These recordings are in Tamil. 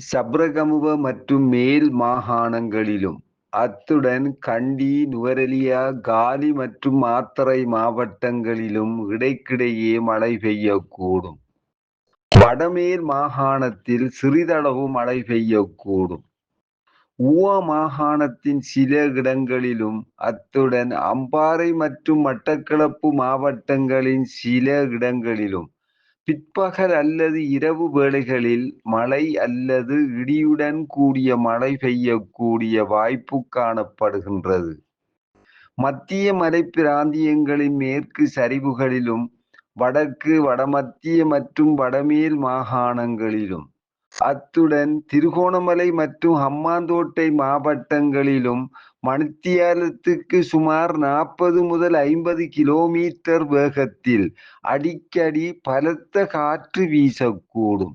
சப்ரகமுவ மற்றும் மேல் மாகாணங்களிலும் அத்துடன் கண்டி நுவரெலியா காலி மற்றும் மாத்தறை மாவட்டங்களிலும் இடைக்கிடையே மழை பெய்யக்கூடும். வடமேல் மாகாணத்தில் சிறிதளவு மழை பெய்யக்கூடும். ஊவா மாகாணத்தின் சில இடங்களிலும் அத்துடன் அம்பாறை மற்றும் மட்டக்களப்பு மாவட்டங்களின் சில இடங்களிலும் பிற்பகல் அல்லது இரவு வேளைகளில் மழை அல்லது இடியுடன் கூடிய மழை பெய்யக்கூடிய வாய்ப்பு காணப்படுகின்றது. மத்திய மலை பிராந்தியங்களின் மேற்கு சரிவுகளிலும் வடக்கு வடமத்திய மற்றும் வடமேல் மாகாணங்களிலும் அத்துடன் திருகோணமலை மற்றும் ஹம்மாந்தோட்டை மாவட்டங்களிலும் மணித்தியாலத்துக்கு சுமார் நாற்பது முதல் ஐம்பது கிலோமீட்டர் வேகத்தில் அடிக்கடி பலத்த காற்று வீசக்கூடும்.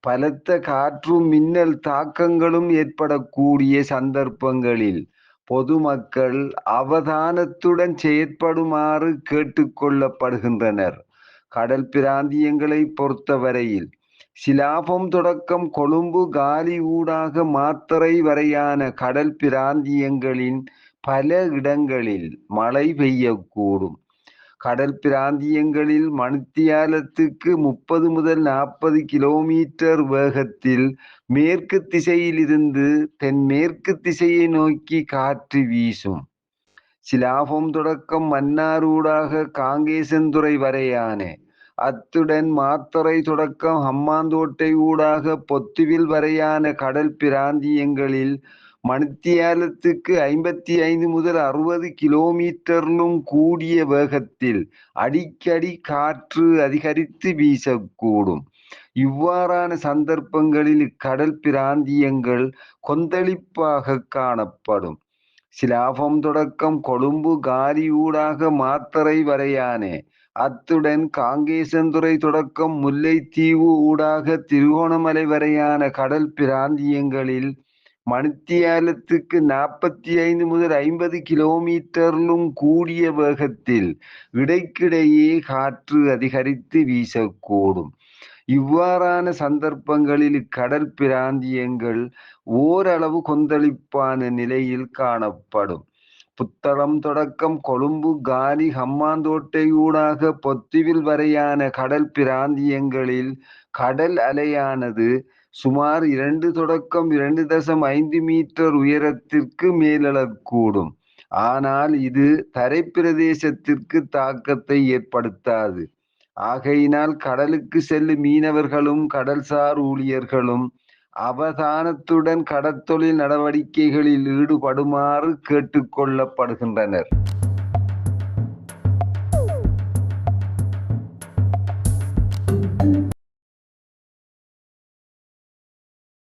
பலத்த காற்றும் மின்னல் தாக்கங்களும் ஏற்படக்கூடிய சந்தர்ப்பங்களில் பொதுமக்கள் அவதானத்துடன் செயற்படுமாறு கேட்டுக்கொள்ளப்படுகின்றனர் கடல் பிராந்தியங்களை பொறுத்தவரையில் சிலாபம் தொடக்கம் கொழும்பு காலி ஊடாக மாத்தறை வரையான கடல் பிராந்தியங்களின் பல இடங்களில் மழை பெய்யக்கூடும் கடல் பிராந்தியங்களில் மணித்தியாலத்துக்கு முப்பது முதல் நாற்பது கிலோமீட்டர் வேகத்தில் மேற்கு திசையிலிருந்து தென்மேற்கு திசையை நோக்கி காற்று வீசும் சிலாபம் தொடக்கம் மன்னாரூடாக காங்கேசன்துறை வரையான அத்துடன் மாத்தறை தொடக்கம் ஹம்மாந்தோட்டை ஊடாக பொத்துவில் வரையான கடல் பிராந்தியங்களில் மணித்தியாலத்துக்கு ஐம்பத்தி ஐந்து முதல் அறுபது கிலோமீட்டரிலும் கூடிய வேகத்தில் அடிக்கடி காற்று அதிகரித்து வீசக்கூடும். இவ்வாறான சந்தர்ப்பங்களில் இக்கடல் பிராந்தியங்கள் கொந்தளிப்பாக காணப்படும். சிலாபம் தொடக்கம் கொழும்பு காரியூடாக ஊடாக மாத்தறை வரையான. அத்துடன் காங்கேசந்துறை தொடக்கம் முல்லைத்தீவு ஊடாக திருகோணமலை வரையான கடல் பிராந்தியங்களில் மணித்தியாலத்துக்கு நாற்பத்தி ஐந்து முதல் ஐம்பது கிலோமீட்டரிலும் கூடிய வேகத்தில் இடைக்கிடையே காற்று அதிகரித்து வீசக்கூடும். இவ்வாறான சந்தர்ப்பங்களில் இக்கடல் பிராந்தியங்கள் ஓரளவு கொந்தளிப்பான நிலையில் காணப்படும். புத்தளம் தொடக்கம் கொழும்பு காலி ஹம்மாந்தோட்டையூடாக பொத்திவில் வரையான கடல் பிராந்தியங்களில் கடல் அலையானது சுமார் இரண்டு தொடக்கம் இரண்டு தசம் ஐந்து மீட்டர் உயரத்திற்கு மேலெழக்கூடும். ஆனால் இது தரைப்பிரதேசத்திற்கு தாக்கத்தை ஏற்படுத்தாது. ஆகையினால் கடலுக்கு செல்லும் மீனவர்களும் கடல்சார் ஊழியர்களும் அவதானத்துடன் கடற்தொழில் நடவடிக்கைகளில் ஈடுபடுமாறு கேட்டுக்கொள்ளப்படுகின்றனர்